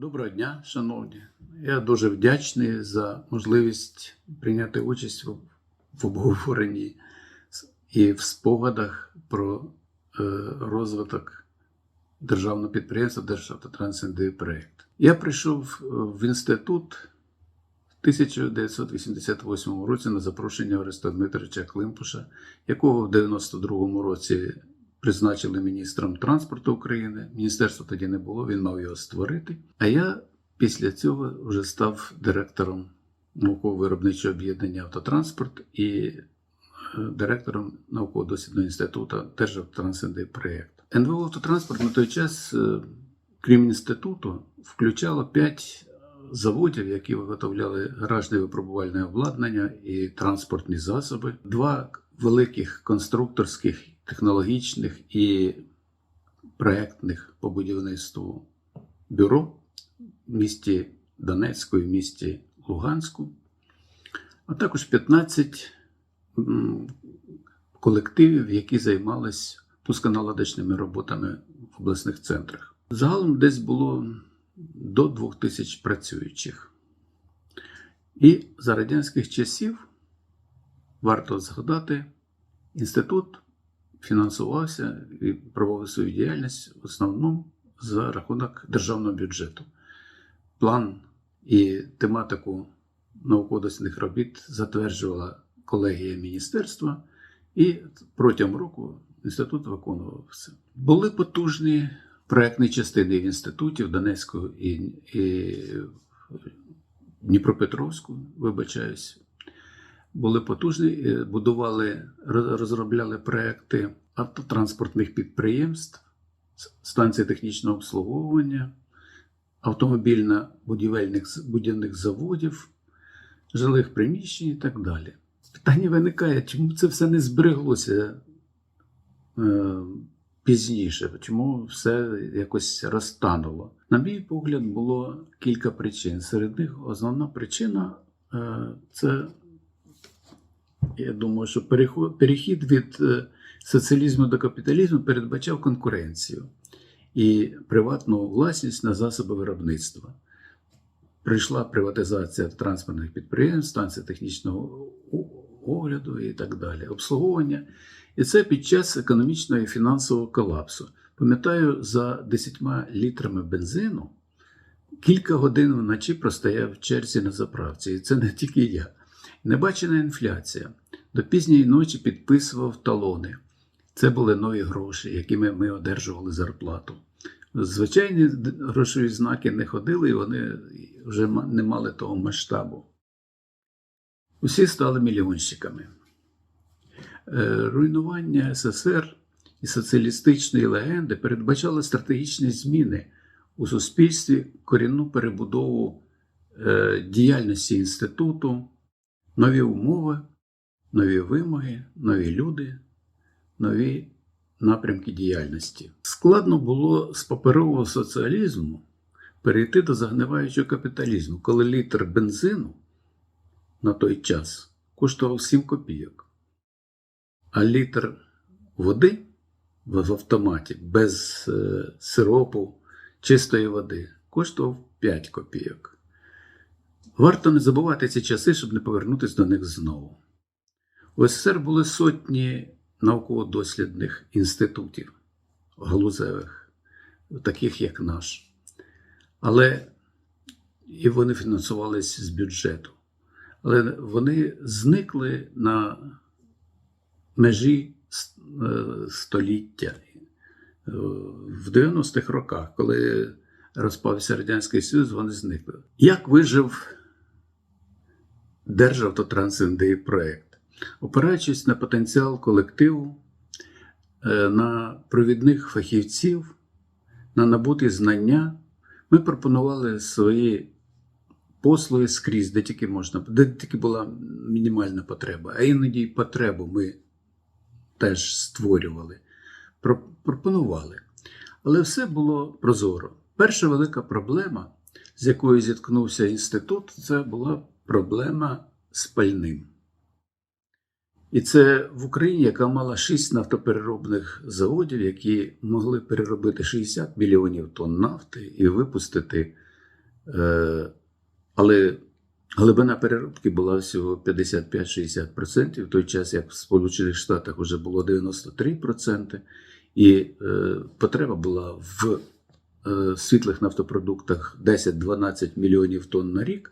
Доброго дня, шановні. Я дуже вдячний за можливість прийняти участь в, обговоренні і в спогадах про е, розвиток державного підприємства Державтотрансінди проєкт. Я прийшов е, в інститут в 1988 році на запрошення Ореста Дмитровича Климпуша, якого в 92-му році призначили міністром транспорту України. Міністерства тоді не було, він мав його створити. А я після цього вже став директором науково-виробничого об'єднання автотранспорт і е, директором науково-дослідного інституту Державтрансінди проєкт. НВО автотранспорт на той час, е, крім інституту, включало п'ять заводів, які виготовляли гаражне випробувальне обладнання і транспортні засоби, два великих конструкторських, технологічних і проектних по будівництву бюро в місті Донецьку і в місті Луганську, а також 15 колективів, які займались пусконаладочними роботами в обласних центрах. Загалом десь було до 2000 працюючих. І за радянських часів варто згадати, інститут фінансувався і проводив свою діяльність в основному за рахунок державного бюджету. План і тематику науково-дослідних робіт затверджувала колегія міністерства, і протягом року інститут виконував все. Були потужні проектні частини в інституті в Донецьку і, і Дніпропетровську, вибачаюсь. Були потужні, е, будували, розробляли проекти автотранспортних підприємств, станції технічного обслуговування, автомобільно-будівельних будівних заводів, жилих приміщень і так далі. Питання виникає, чому це все не збереглося е, пізніше, чому все якось розтануло? На мій погляд, було кілька причин. Серед них основна причина е, це, я думаю, що перехід від е, соціалізму до капіталізму передбачав конкуренцію і приватну власність на засоби виробництва. Прийшла приватизація транспортних підприємств, станцій технічного огляду і так далі, обслуговування. І це під час економічного і фінансового колапсу. Пам'ятаю, за 10 літрами бензину кілька годин вночі простояв в черзі на заправці. І це не тільки я. Небачена інфляція. До пізньої ночі підписував талони. Це були нові гроші, якими ми одержували зарплату. Звичайні грошові знаки не ходили, і вони вже не мали того масштабу. Усі стали мільйонщиками. Е, Руйнування СССР і соціалістичної легенди передбачало стратегічні зміни у суспільстві, корінну перебудову е, діяльності інституту, нові умови, нові вимоги, нові люди, нові напрямки діяльності. Складно було з паперового соціалізму перейти до загниваючого капіталізму, коли літр бензину на той час коштував 7 копійок, а літр води в автоматі без е, сиропу, чистої води коштував 5 копійок. Варто не забувати ці часи, щоб не повернутися до них знову. У СССР були сотні науково-дослідних інститутів галузевих, таких як наш. Але і вони фінансувалися з бюджету. Але вони зникли на межі е, століття. В 90-х роках, коли розпався Радянський Союз, вони зникли. Як вижив Державтотрансінди проєкт? Опираючись на потенціал колективу, е, на провідних фахівців, на набуті знання, ми пропонували свої послуги скрізь, де тільки можна, де тільки була мінімальна потреба, а іноді й потребу ми теж створювали, пропонували. Але все було прозоро. Перша велика проблема, з якою зіткнувся інститут, це була проблема з пальним. І це в Україні, яка мала шість нафтопереробних заводів, які могли переробити 60 мільйонів тонн нафти і випустити Е, але глибина переробки була всього 55-60%, в той час, як в Сполучених Штатах вже було 93%, і е, потреба була в е, світлих нафтопродуктах 10-12 мільйонів тонн на рік,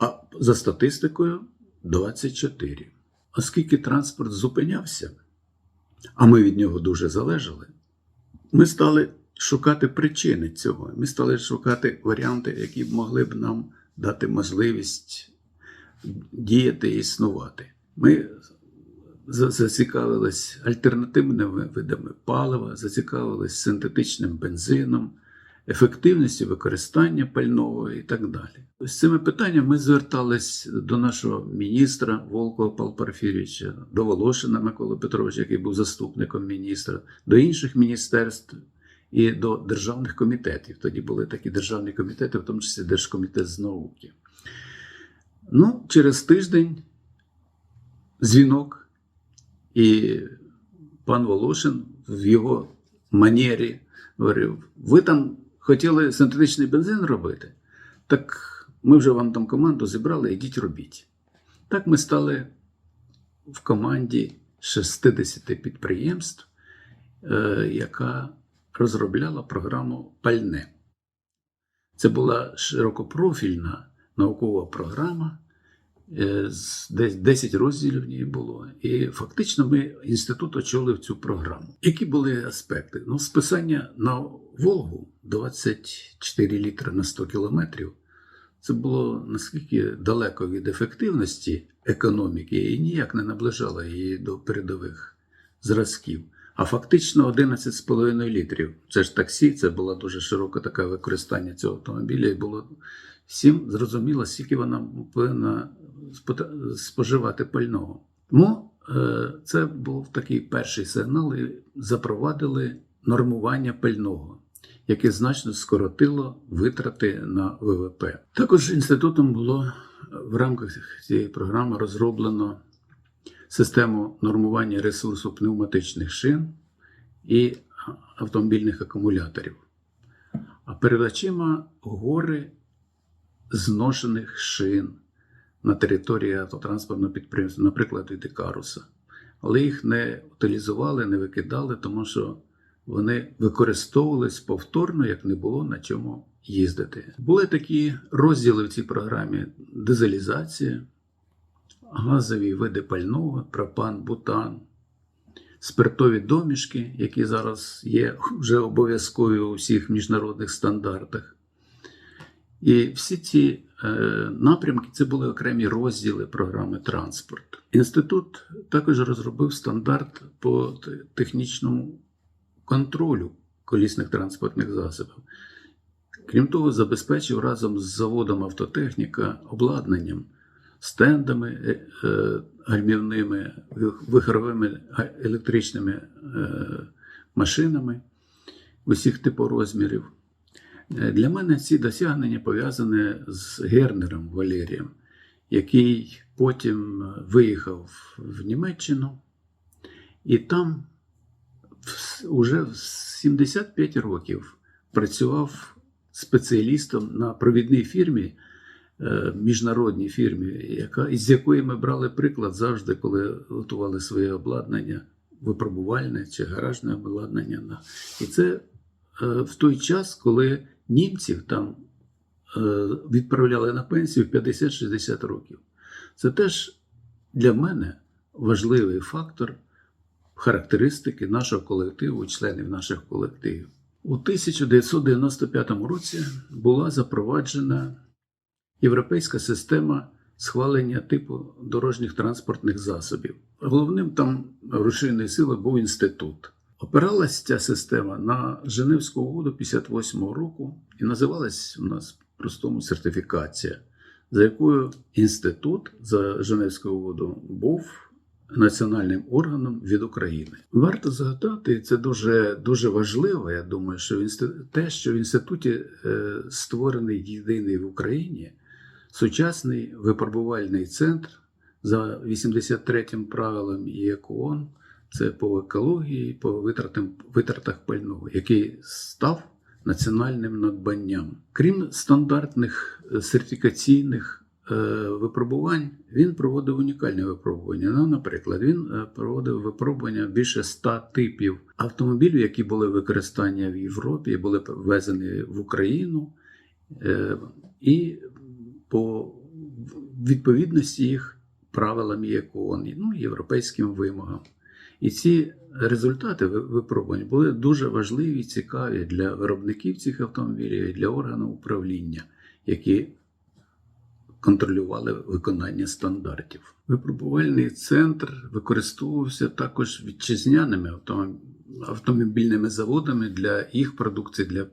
а за статистикою 24. Оскільки транспорт зупинявся, а ми від нього дуже залежали, ми стали шукати причини цього. Ми стали шукати варіанти, які б могли б нам дати можливість діяти і існувати. Ми зацікавились альтернативними видами палива, зацікавились синтетичним бензином, ефективністю використання пального і так далі. З цими питаннями ми звертались до нашого міністра Волкова Павла Порфірійовича, до Волошина Миколи Петровича, який був заступником міністра, до інших міністерств і до державних комітетів. Тоді були такі державні комітети, в тому числі Держкомітет з науки. Ну, через тиждень дзвінок, і пан Волошин в його манері говорив: ви там хотіли синтетичний бензин робити? Так ми вже вам там команду зібрали, ідіть робіть. Так ми стали в команді 60 підприємств, е, яка розробляла програму Пальне. Це була широкопрофільна наукова програма, десь 10 розділів в ній було. І фактично ми інститут очолив цю програму. Які були аспекти? Ну, списання на Волгу 24 літри на 100 кілометрів. Це було наскільки далеко від ефективності економіки і ніяк не наближало її до передових зразків. А фактично 11,5 літрів. Це ж таксі, це було дуже широке таке використання цього автомобіля, і було всім зрозуміло, скільки вона повинна споживати пального. Тому е, це був такий перший сигнал, і запровадили нормування пального, яке значно скоротило витрати на ВВП. Також інститутом було в рамках цієї програми розроблено систему нормування ресурсу пневматичних шин і автомобільних акумуляторів. А перед очима гори зношених шин на території автотранспортного підприємства, наприклад, від Ікаруса. Але їх не утилізували, не викидали, тому що вони використовувались повторно, як не було на чому їздити. Були такі розділи в цій програмі: дизелізація, газові види пального, пропан, бутан, спиртові домішки, які зараз є вже обов'язкові у всіх міжнародних стандартах. І всі ці е, напрямки це були окремі розділи програми транспорт. Інститут також розробив стандарт по технічному контролю колісних транспортних засобів. Крім того, забезпечив разом з заводом автотехніка обладнанням, стендами е, е, гальмівними, вих- вихоровими га- електричними е, машинами усіх типорозмірів. Е, Для мене ці досягнення пов'язані з Гернером Валерієм, який потім виїхав в Німеччину, і там в- уже в 75 років працював спеціалістом на провідній фірмі, міжнародній фірмі, яка, із якої ми брали приклад завжди, коли готували своє обладнання, випробувальне чи гаражне обладнання. І це е, в той час, коли німців там е, відправляли на пенсію в 50-60 років. Це теж для мене важливий фактор характеристики нашого колективу, членів наших колективів. У 1995 році була запроваджена європейська система схвалення типу дорожніх транспортних засобів. Головним там рушійною силою був інститут. Опиралась ця система на Женевську угоду 58-го року і називалась у нас простому сертифікація, за якою інститут за Женевською угодою був національним органом від України. Варто згадати, це дуже, дуже важливо. Я думаю, що те, що в інституті е, створений єдиний в Україні сучасний випробувальний центр за 83-м правилом ЄКОН, це по екології, по витратам, витратах пального, який став національним надбанням. Крім стандартних е, сертифікаційних е, випробувань, він проводив унікальні випробування. Ну, наприклад, він е, проводив випробування більше 100 типів автомобілів, які були використання в Європі, були ввезені в Україну, і по відповідності їх правилам ЄКОН, ну, європейським вимогам. І ці результати випробувань були дуже важливі і цікаві для виробників цих автомобілів і для органів управління, які контролювали виконання стандартів. Випробувальний центр використовувався також вітчизняними автом- автомобільними заводами для їх продукції, для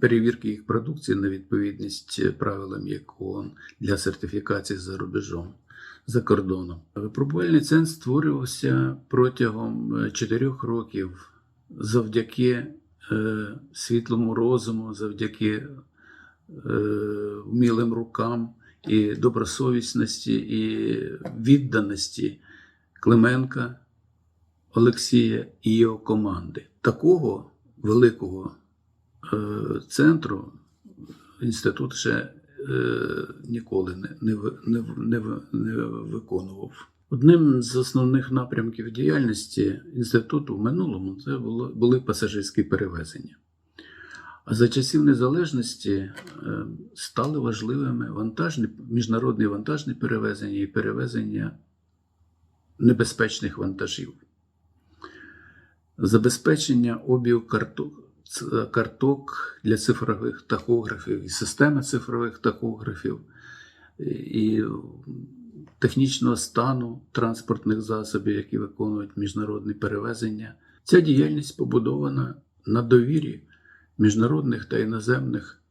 перевірки їх продукції на відповідність правилам ЄКОН для сертифікації за рубежом за кордоном. Випробувальний центр створювався протягом е, чотирьох років завдяки е, світлому розуму, завдяки е, вмілим рукам і добросовісності і відданості Клименка Олексія і його команди. Такого великого е, центру інститут ще е, ніколи не, не, не, не, не виконував. Одним з основних напрямків діяльності інституту в минулому це було, були пасажирські перевезення. А за часів незалежності е, стали важливими вантажні, міжнародні вантажні перевезення і перевезення небезпечних вантажів. Забезпечення обігу карток, карток для цифрових тахографів і системи цифрових тахографів і технічного стану транспортних засобів, які виконують міжнародні перевезення. Ця діяльність побудована на довірі міжнародних та іноземних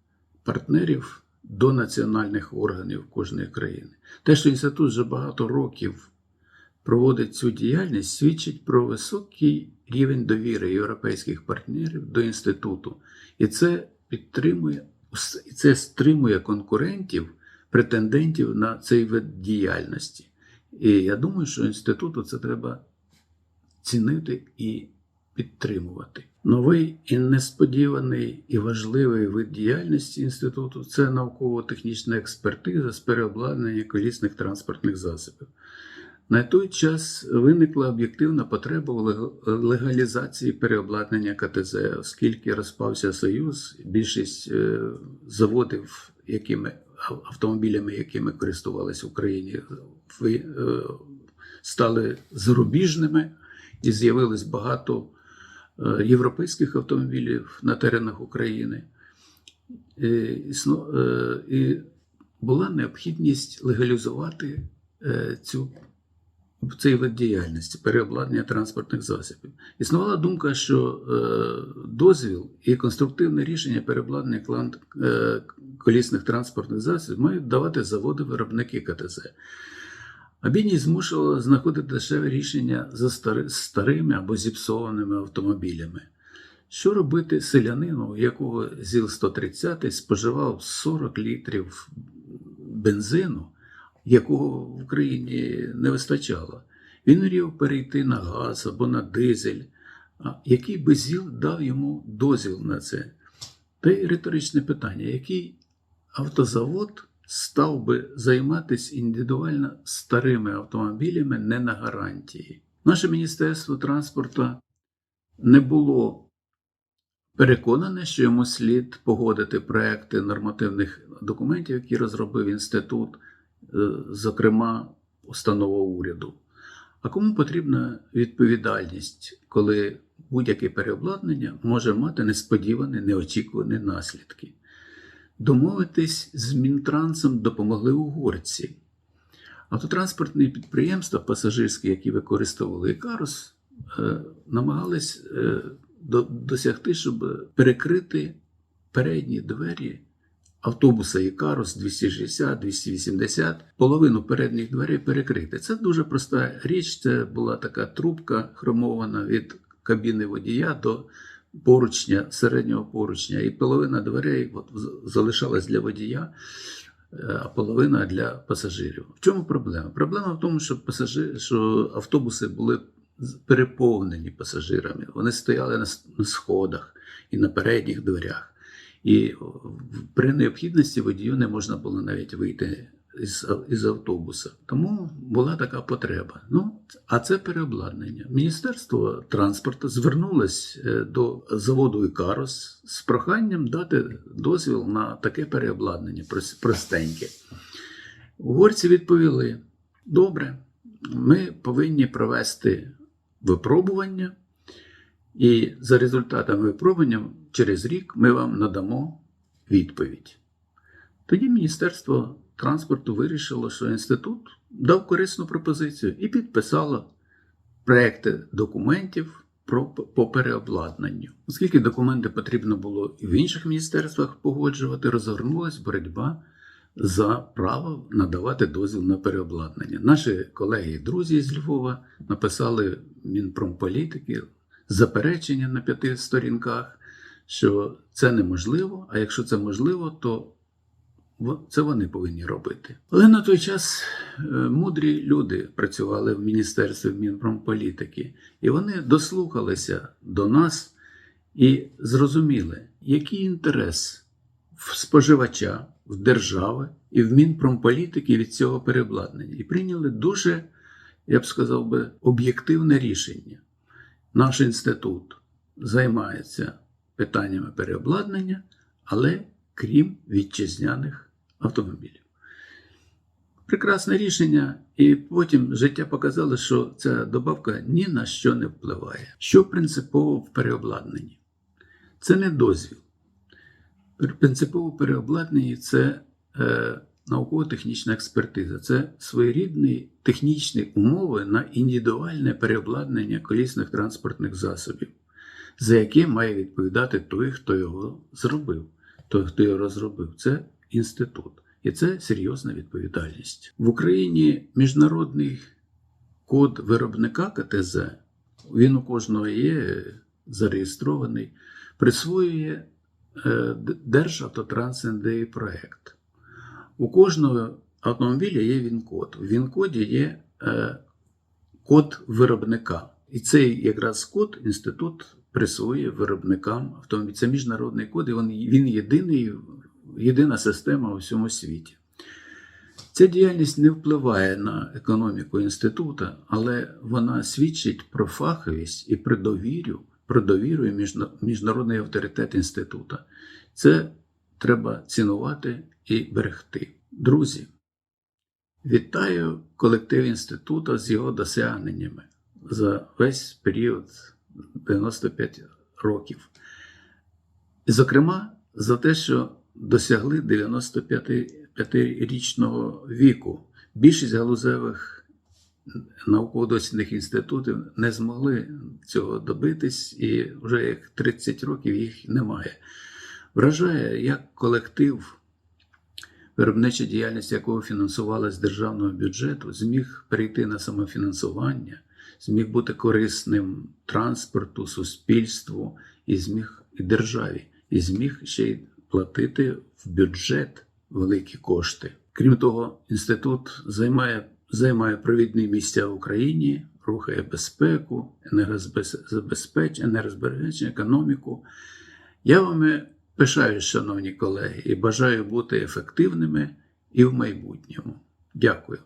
партнерів до національних органів кожної країни. Те, що інститут вже багато років проводить цю діяльність, свідчить про високий рівень довіри європейських партнерів до інституту. І це підтримує, і це стримує конкурентів, претендентів на цей вид діяльності. І я думаю, що інституту це треба цінити і підтримувати. Новий і несподіваний і важливий вид діяльності інституту це науково-технічна експертиза з переобладнання колісних транспортних засобів. На той час виникла об'єктивна потреба у легалізації переобладнання КТЗ, оскільки розпався союз, більшість е, заводів, якими автомобілями, якими користувалися в Україні, е, стали зарубіжними і з'явилось багато е, європейських автомобілів на теренах України. І була необхідність легалізувати е, цю цей вид діяльності, переобладнання транспортних засобів. Існувала думка, що е, дозвіл і конструктивне рішення переобладнання е, колісних транспортних засобів мають давати заводи-виробники КТЗ. А бідність змушувала знаходити дешеве рішення за стари, старими або зіпсованими автомобілями. Що робити селянину, у якого ЗІЛ-130 споживав 40 літрів бензину, якого в Україні не вистачало? Він мріяв перейти на газ або на дизель, який би ЗІЛ дав йому дозвіл на це? Та й риторичне питання: який автозавод став би займатися індивідуально старими автомобілями не на гарантії? Наше Міністерство транспорту не було переконане, що йому слід погодити проекти нормативних документів, які розробив інститут, зокрема установа уряду. А кому потрібна відповідальність, коли будь-яке переобладнання може мати несподівані, неочікувані наслідки? Домовитись з Мінтрансом допомогли угорці. Автотранспортні підприємства пасажирські, які використовували Ікарус, е, намагались е, досягти, щоб перекрити передні двері автобуса Ікарус 260, 280, половину передніх дверей перекрити. Це дуже проста річ. Це була така трубка хромована від кабіни водія до поручня, середнього поручня, і половина дверей от, залишалась для водія. е, А половина для пасажирів. В чому проблема? Проблема в тому, що пасажир, що автобуси були переповнені пасажирами. Вони стояли на сходах і на передніх дверях. І при необхідності водію не можна було навіть вийти із, із автобуса. Тому була така потреба. Ну, а це переобладнання. Міністерство транспорту звернулось е, до заводу Ікарос з проханням дати дозвіл на таке переобладнання прос- простеньке. Угорці відповіли: добре, ми повинні провести випробування, і за результатами випробування через рік ми вам надамо відповідь. Тоді Міністерство транспорту вирішило, що інститут дав корисну пропозицію і підписало проекти документів про по переобладнанню. Оскільки документи потрібно було і в інших міністерствах погоджувати, розгорнулась боротьба за право надавати дозвіл на переобладнання. Наші колеги і друзі з Львова написали Мінпромполітики заперечення на п'яти сторінках, що це неможливо, а якщо це можливо, то це вони повинні робити. Але на той час е, мудрі люди працювали в Міністерстві Мінпромполітики, і вони дослухалися до нас і зрозуміли, який інтерес в споживача, в держави і в Мінпромполітики від цього переобладнання. І прийняли дуже, я б сказав би, об'єктивне рішення. Наш інститут займається питаннями переобладнання, але крім вітчизняних автомобілів. Прекрасне рішення, і потім життя показало, що ця добавка ні на що не впливає. Що принципово в переобладнанні? Це не дозвіл. Принципово в переобладнанні це е, науково-технічна експертиза, це своєрідні технічні умови на індивідуальне переобладнання колісних транспортних засобів, за яке має відповідати той, хто його зробив, той, хто його розробив. Це інститут. І це серйозна відповідальність. В Україні міжнародний код виробника КТЗ, він у кожного є зареєстрований, присвоює е, Державтотранс НДІ проект. У кожного автомобіля є він-код. У він-коді є е, код виробника. І цей якраз код інститут присвоює виробникам автомобілів. Це міжнародний код, і він, єдиний, єдина система у всьому світі. Ця діяльність не впливає на економіку інституту, але вона свідчить про фаховість і про довірю, про довіру і міжнародний авторитет інституту. Це треба цінувати і берегти. Друзі, вітаю колектив інституту з його досягненнями за весь період 95 років. Зокрема, за те, що досягли 95-річного віку. Більшість галузевих науково-дослідних інститутів не змогли цього добитись, і вже як 30 років їх немає. Вражає, як колектив, виробнича діяльність якого фінансувалася з державного бюджету, зміг перейти на самофінансування, зміг бути корисним транспорту, суспільству і зміг і державі, і зміг ще й платити в бюджет великі кошти. Крім того, інститут займає, займає провідні місця в Україні, рухає безпеку, енергозабезпечення, енергозбереження, економіку. Я вами пишаюсь, шановні колеги, і бажаю бути ефективними і в майбутньому. Дякую.